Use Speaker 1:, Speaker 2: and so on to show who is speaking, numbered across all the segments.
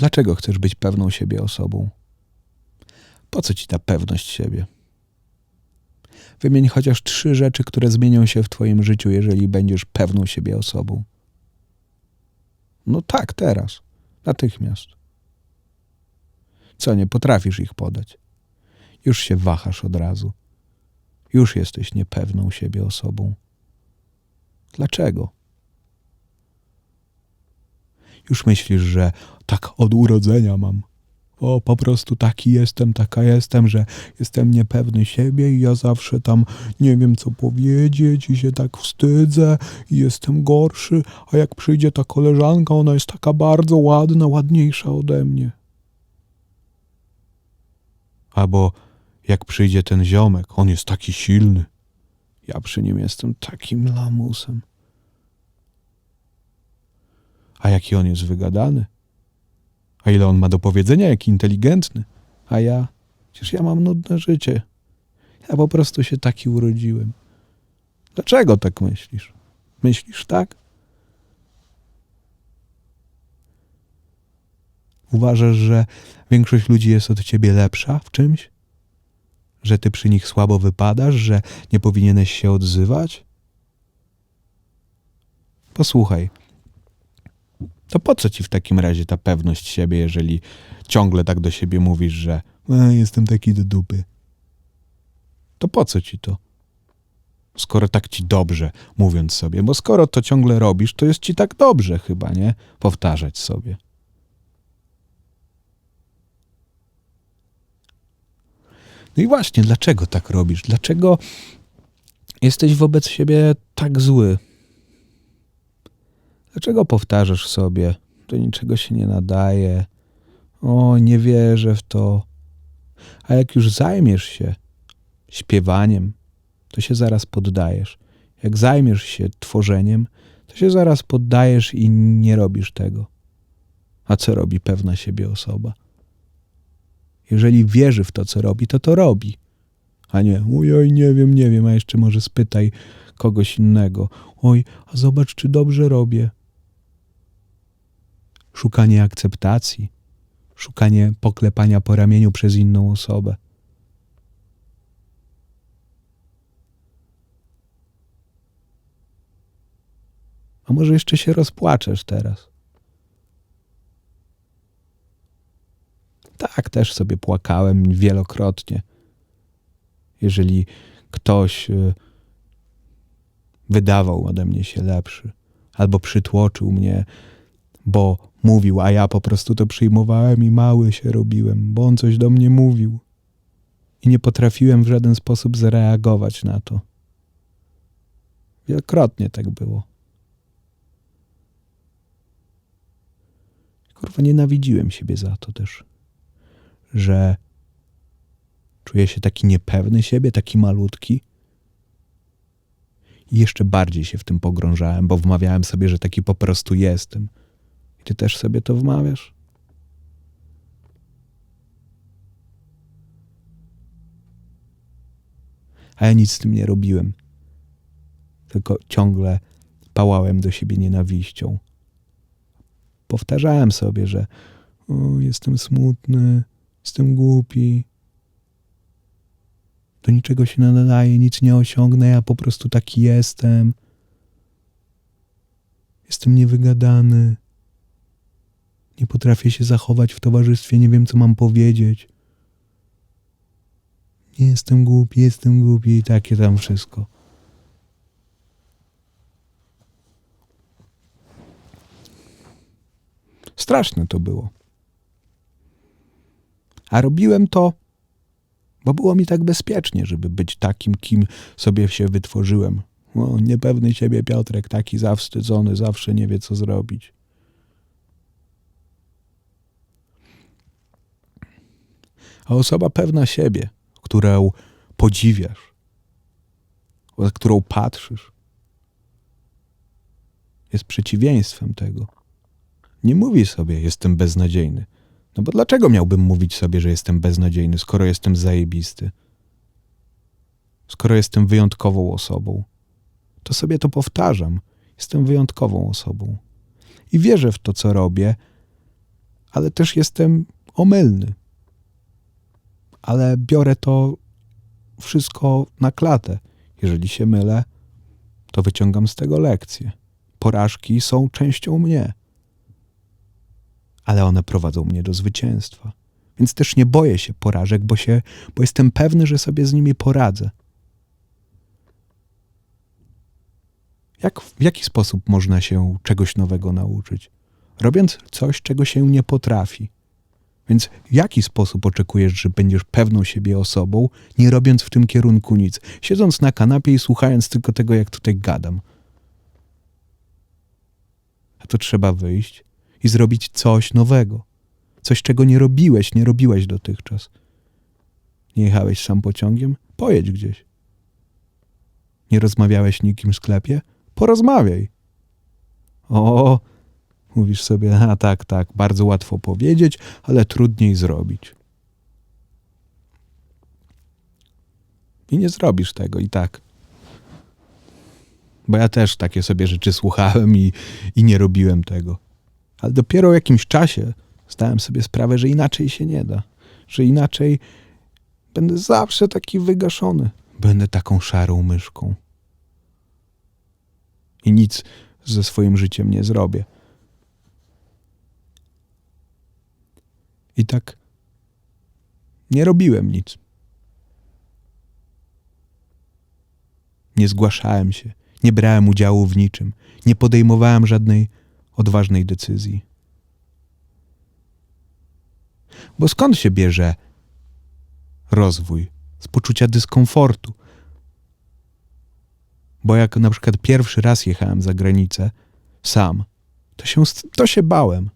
Speaker 1: Dlaczego chcesz być pewną siebie osobą? Po co ci ta pewność siebie? Wymień chociaż trzy rzeczy, które zmienią się w Twoim życiu, jeżeli będziesz pewną siebie osobą. No tak, teraz, natychmiast. Co, nie potrafisz ich podać? Już się wahasz od razu. Już jesteś niepewną siebie osobą. Dlaczego? Już myślisz, że tak od urodzenia mam. O, po prostu taki jestem, taka jestem, że jestem niepewny siebie i ja zawsze tam nie wiem, co powiedzieć i się tak wstydzę i jestem gorszy, a jak przyjdzie ta koleżanka, ona jest taka bardzo ładna, ładniejsza ode mnie. Albo jak przyjdzie ten ziomek, on jest taki silny. Ja przy nim jestem takim lamusem. A jaki on jest wygadany. A ile on ma do powiedzenia, jaki inteligentny. A ja, przecież ja mam nudne życie. Ja po prostu się taki urodziłem. Dlaczego tak myślisz? Myślisz tak? Uważasz, że większość ludzi jest od ciebie lepsza w czymś? Że ty przy nich słabo wypadasz, że nie powinieneś się odzywać? Posłuchaj, to po co ci w takim razie ta pewność siebie, jeżeli ciągle tak do siebie mówisz, że e, jestem taki do dupy? To po co ci to? Skoro tak ci dobrze, mówiąc sobie, bo skoro to ciągle robisz, to jest ci tak dobrze chyba, nie? Powtarzać sobie. No i właśnie, dlaczego tak robisz? Dlaczego jesteś wobec siebie tak zły? Dlaczego powtarzasz sobie, do niczego się nie nadaje? O, nie wierzę w to. A jak już zajmiesz się śpiewaniem, to się zaraz poddajesz. Jak zajmiesz się tworzeniem, to się zaraz poddajesz i nie robisz tego. A co robi pewna siebie osoba? Jeżeli wierzy w to, co robi, to to robi. A nie, oj, nie wiem, nie wiem, a jeszcze może spytaj kogoś innego. Oj, a zobacz, czy dobrze robię szukanie akceptacji, szukanie poklepania po ramieniu przez inną osobę. A może jeszcze się rozpłaczesz teraz? Tak, też sobie płakałem wielokrotnie. Jeżeli ktoś y, wydawał ode mnie się lepszy, albo przytłoczył mnie, bo mówił, a ja po prostu to przyjmowałem i mały się robiłem, bo on coś do mnie mówił. I nie potrafiłem w żaden sposób zareagować na to. Wielokrotnie tak było. Kurwa, nienawidziłem siebie za to też, że czuję się taki niepewny siebie, taki malutki. I jeszcze bardziej się w tym pogrążałem, bo wmawiałem sobie, że taki po prostu jestem – i ty też sobie to wmawiasz? A ja nic z tym nie robiłem. Tylko ciągle pałałem do siebie nienawiścią. Powtarzałem sobie, że o, jestem smutny, jestem głupi, do niczego się nie nadaje, nic nie osiągnę, ja po prostu taki jestem. Jestem niewygadany. Nie potrafię się zachować w towarzystwie, nie wiem, co mam powiedzieć. Nie jestem głupi, jestem głupi i takie tam wszystko. Straszne to było. A robiłem to, bo było mi tak bezpiecznie, żeby być takim, kim sobie się wytworzyłem. O, niepewny siebie Piotrek, taki zawstydzony, zawsze nie wie, co zrobić. A osoba pewna siebie, którą podziwiasz, za którą patrzysz, jest przeciwieństwem tego. Nie mówi sobie, jestem beznadziejny. No bo dlaczego miałbym mówić sobie, że jestem beznadziejny, skoro jestem zajebisty? Skoro jestem wyjątkową osobą, to sobie to powtarzam. Jestem wyjątkową osobą. I wierzę w to, co robię, ale też jestem omylny. Ale biorę to wszystko na klatę. Jeżeli się mylę, to wyciągam z tego lekcje. Porażki są częścią mnie, ale one prowadzą mnie do zwycięstwa. Więc też nie boję się porażek, bo, się, bo jestem pewny, że sobie z nimi poradzę. Jak, w jaki sposób można się czegoś nowego nauczyć? Robiąc coś, czego się nie potrafi. Więc w jaki sposób oczekujesz, że będziesz pewną siebie osobą, nie robiąc w tym kierunku nic, siedząc na kanapie i słuchając tylko tego, jak tutaj gadam? A to trzeba wyjść i zrobić coś nowego. Coś, czego nie robiłeś, nie robiłeś dotychczas. Nie jechałeś sam pociągiem? Pojedź gdzieś. Nie rozmawiałeś nikim w sklepie? Porozmawiaj. O, mówisz sobie, a tak, tak, bardzo łatwo powiedzieć, ale trudniej zrobić. I nie zrobisz tego i tak. Bo ja też takie sobie rzeczy słuchałem i, i nie robiłem tego. Ale dopiero w jakimś czasie zdałem sobie sprawę, że inaczej się nie da. Że inaczej będę zawsze taki wygaszony. Będę taką szarą myszką. I nic ze swoim życiem nie zrobię. I tak nie robiłem nic. Nie zgłaszałem się, nie brałem udziału w niczym, nie podejmowałem żadnej odważnej decyzji. Bo skąd się bierze rozwój? Z poczucia dyskomfortu. Bo jak na przykład pierwszy raz jechałem za granicę sam, to się, to się bałem.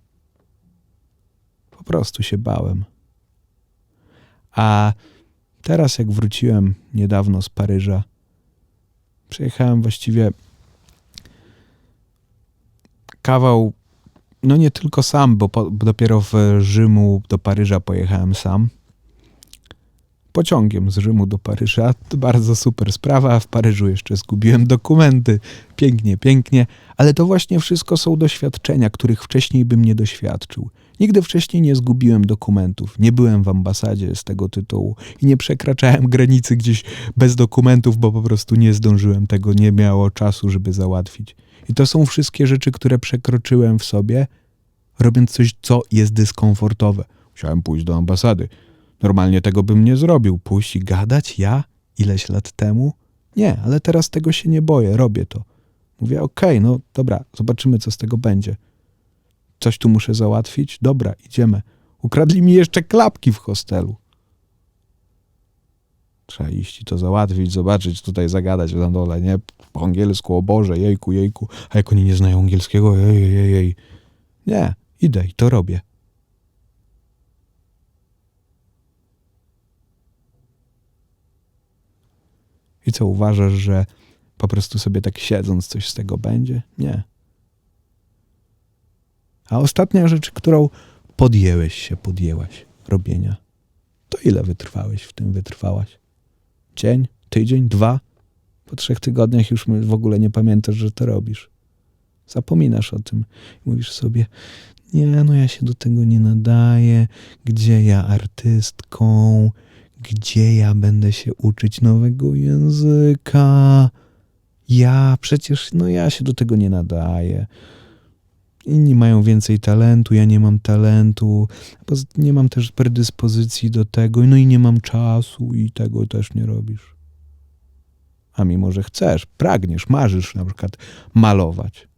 Speaker 1: Po prostu się bałem. A teraz, jak wróciłem niedawno z Paryża, przejechałem właściwie kawał, no nie tylko sam, bo, po, bo dopiero w Rzymu do Paryża pojechałem sam. Pociągiem z Rzymu do Paryża. To bardzo super sprawa. W Paryżu jeszcze zgubiłem dokumenty. Pięknie, pięknie. Ale to właśnie wszystko są doświadczenia, których wcześniej bym nie doświadczył. Nigdy wcześniej nie zgubiłem dokumentów. Nie byłem w ambasadzie z tego tytułu i nie przekraczałem granicy gdzieś bez dokumentów, bo po prostu nie zdążyłem tego, nie miało czasu, żeby załatwić. I to są wszystkie rzeczy, które przekroczyłem w sobie, robiąc coś, co jest dyskomfortowe. Musiałem pójść do ambasady. Normalnie tego bym nie zrobił. Pójść i gadać ja ileś lat temu? Nie, ale teraz tego się nie boję, robię to. Mówię, okej, okay, no dobra, zobaczymy, co z tego będzie. Coś tu muszę załatwić? Dobra, idziemy. Ukradli mi jeszcze klapki w hostelu. Trzeba iść i to załatwić, zobaczyć, tutaj zagadać na dole, nie? Po angielsku, o Boże, jejku, jejku. A jak oni nie znają angielskiego, jej, jej, jej. Nie, idę i to robię. I co, uważasz, że po prostu sobie tak siedząc coś z tego będzie? Nie. A ostatnia rzecz, którą podjęłeś się, podjęłaś robienia, to ile wytrwałeś w tym, wytrwałaś? Dzień, tydzień, dwa? Po trzech tygodniach już w ogóle nie pamiętasz, że to robisz. Zapominasz o tym. Mówisz sobie, nie, no ja się do tego nie nadaję. Gdzie ja artystką? Gdzie ja będę się uczyć nowego języka? Ja przecież, no ja się do tego nie nadaję. Inni mają więcej talentu, ja nie mam talentu, nie mam też predyspozycji do tego, no i nie mam czasu i tego też nie robisz. A mimo, że chcesz, pragniesz, marzysz na przykład malować.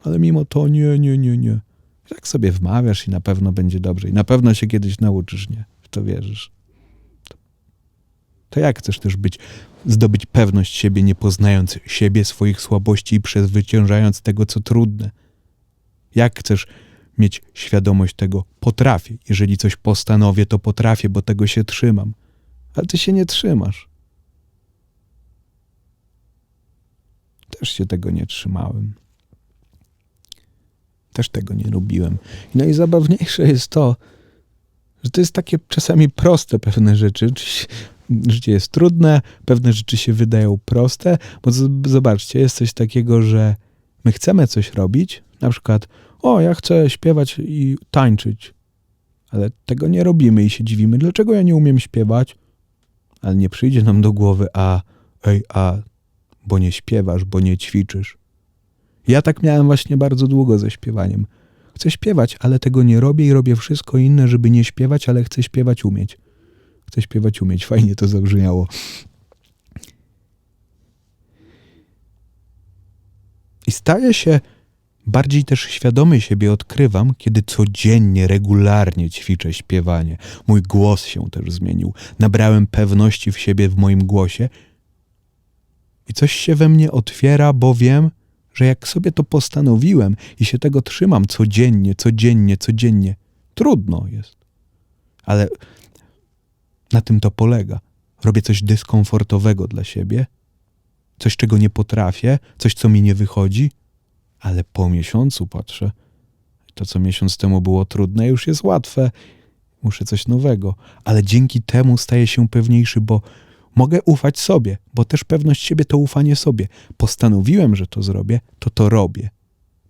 Speaker 1: Ale mimo to nie, nie, nie, nie. Tak sobie wmawiasz i na pewno będzie dobrze. I na pewno się kiedyś nauczysz, nie? W to wierzysz. To, jak chcesz też być, zdobyć pewność siebie, nie poznając siebie, swoich słabości i przezwyciężając tego, co trudne? Jak chcesz mieć świadomość tego, potrafię. Jeżeli coś postanowię, to potrafię, bo tego się trzymam. Ale ty się nie trzymasz. Też się tego nie trzymałem. Też tego nie lubiłem. No i zabawniejsze jest to, że to jest takie czasami proste pewne rzeczy. Życie jest trudne, pewne rzeczy się wydają proste, bo zobaczcie, jest coś takiego, że my chcemy coś robić, na przykład o, ja chcę śpiewać i tańczyć, ale tego nie robimy i się dziwimy, dlaczego ja nie umiem śpiewać, ale nie przyjdzie nam do głowy, a, ej, a, bo nie śpiewasz, bo nie ćwiczysz. Ja tak miałem właśnie bardzo długo ze śpiewaniem. Chcę śpiewać, ale tego nie robię i robię wszystko inne, żeby nie śpiewać, ale chcę śpiewać umieć. Chcę śpiewać umieć. Fajnie to zabrzmiało. I staję się bardziej też świadomy siebie odkrywam, kiedy codziennie, regularnie ćwiczę śpiewanie. Mój głos się też zmienił. Nabrałem pewności w siebie w moim głosie i coś się we mnie otwiera, bo wiem, że jak sobie to postanowiłem i się tego trzymam codziennie, codziennie, codziennie, trudno jest. Ale na tym to polega. Robię coś dyskomfortowego dla siebie, coś, czego nie potrafię, coś, co mi nie wychodzi, ale po miesiącu patrzę, to, co miesiąc temu było trudne, już jest łatwe. Muszę coś nowego, ale dzięki temu staję się pewniejszy, bo mogę ufać sobie, bo też pewność siebie to ufanie sobie. Postanowiłem, że to zrobię, to to robię,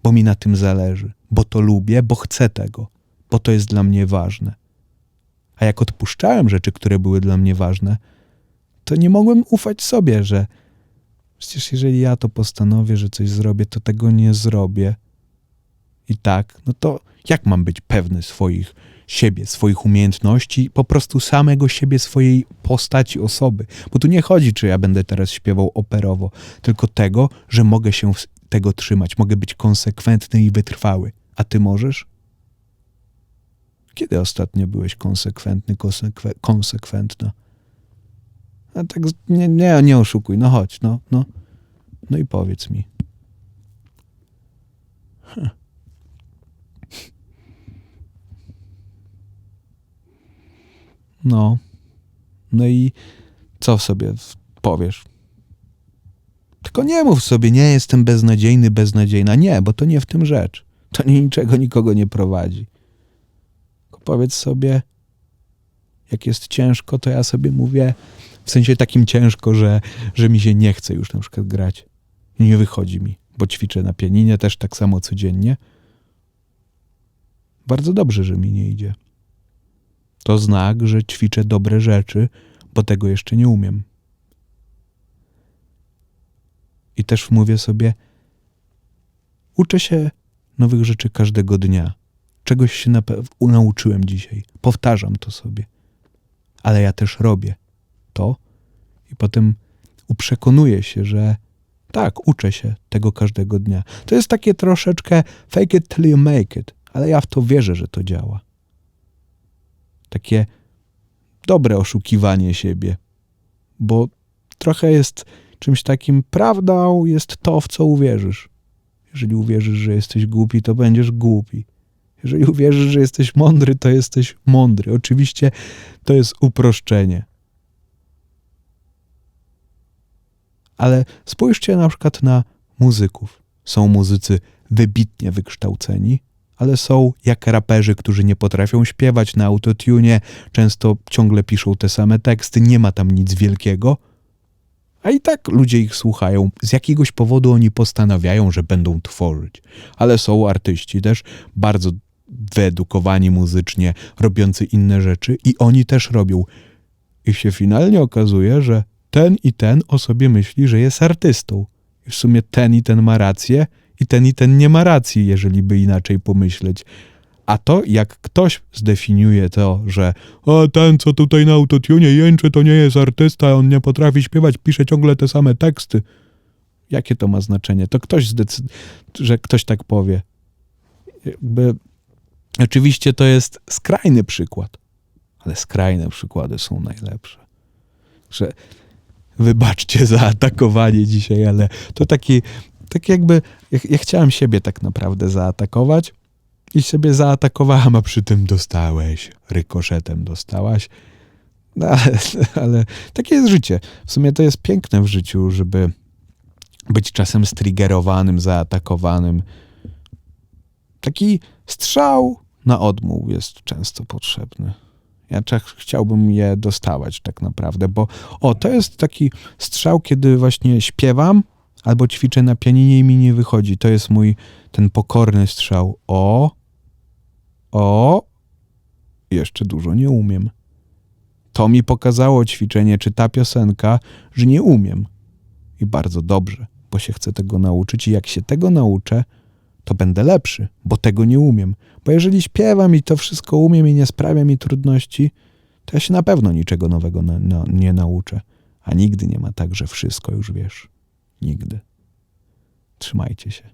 Speaker 1: bo mi na tym zależy, bo to lubię, bo chcę tego, bo to jest dla mnie ważne. A jak odpuszczałem rzeczy, które były dla mnie ważne, to nie mogłem ufać sobie, że przecież jeżeli ja to postanowię, że coś zrobię, to tego nie zrobię. I tak, no to jak mam być pewny swoich siebie, swoich umiejętności, po prostu samego siebie, swojej postaci osoby. Bo tu nie chodzi, czy ja będę teraz śpiewał operowo, tylko tego, że mogę się tego trzymać, mogę być konsekwentny i wytrwały. A ty możesz? Kiedy ostatnio byłeś konsekwentny, konsekwe, konsekwentna? A tak nie, nie, nie oszukuj, no chodź, no, no. No i powiedz mi. Huh. No. No i co sobie powiesz? Tylko nie mów sobie, nie jestem beznadziejny, beznadziejna. Nie, bo to nie w tym rzecz. To niczego nikogo nie prowadzi. Powiedz sobie, jak jest ciężko, to ja sobie mówię w sensie takim ciężko, że, że mi się nie chce już na przykład grać. Nie wychodzi mi, bo ćwiczę na pianinie też tak samo codziennie. Bardzo dobrze, że mi nie idzie. To znak, że ćwiczę dobre rzeczy, bo tego jeszcze nie umiem. I też mówię sobie, uczę się nowych rzeczy każdego dnia. Czegoś się nauczyłem dzisiaj. Powtarzam to sobie. Ale ja też robię to i potem uprzekonuję się, że tak, uczę się tego każdego dnia. To jest takie troszeczkę fake it till you make it, ale ja w to wierzę, że to działa takie dobre oszukiwanie siebie, bo trochę jest czymś takim, prawdą jest to, w co uwierzysz. Jeżeli uwierzysz, że jesteś głupi, to będziesz głupi. Jeżeli uwierzysz, że jesteś mądry, to jesteś mądry. Oczywiście to jest uproszczenie. Ale spójrzcie na przykład na muzyków. Są muzycy wybitnie wykształceni, ale są jak raperzy, którzy nie potrafią śpiewać na autotune, często ciągle piszą te same teksty, nie ma tam nic wielkiego. A i tak ludzie ich słuchają. Z jakiegoś powodu oni postanawiają, że będą tworzyć. Ale są artyści też bardzo wyedukowani muzycznie, robiący inne rzeczy i oni też robią. I się finalnie okazuje, że ten i ten o sobie myśli, że jest artystą. I w sumie ten i ten ma rację i ten i ten nie ma racji, jeżeli by inaczej pomyśleć. A to, jak ktoś zdefiniuje to, że o, ten, co tutaj na autotune jęczy, to nie jest artysta, on nie potrafi śpiewać, pisze ciągle te same teksty. Jakie to ma znaczenie? To ktoś zdecyduje, że ktoś tak powie. Jakby, oczywiście to jest skrajny przykład, ale skrajne przykłady są najlepsze. Że wybaczcie za atakowanie dzisiaj, ale to taki tak jakby, ja, ja chciałem siebie tak naprawdę zaatakować i siebie zaatakowałem, a przy tym dostałeś, rykoszetem dostałaś. No, ale, ale takie jest życie. W sumie to jest piękne w życiu, żeby być czasem striggerowanym, zaatakowanym. Taki strzał na odmół jest często potrzebny. Ja chciałbym je dostawać tak naprawdę, bo o, to jest taki strzał, kiedy właśnie śpiewam, Albo ćwiczę na pianinie i mi nie wychodzi. To jest mój ten pokorny strzał. O, o, jeszcze dużo nie umiem. To mi pokazało ćwiczenie, czy ta piosenka, że nie umiem. I bardzo dobrze, bo się chcę tego nauczyć i jak się tego nauczę, to będę lepszy, bo tego nie umiem. Bo jeżeli śpiewam i to wszystko umiem i nie sprawia mi trudności, to ja się na pewno niczego nowego na, na, nie nauczę. A nigdy nie ma tak, że wszystko już wiesz. Nigdy. Trzymajcie się.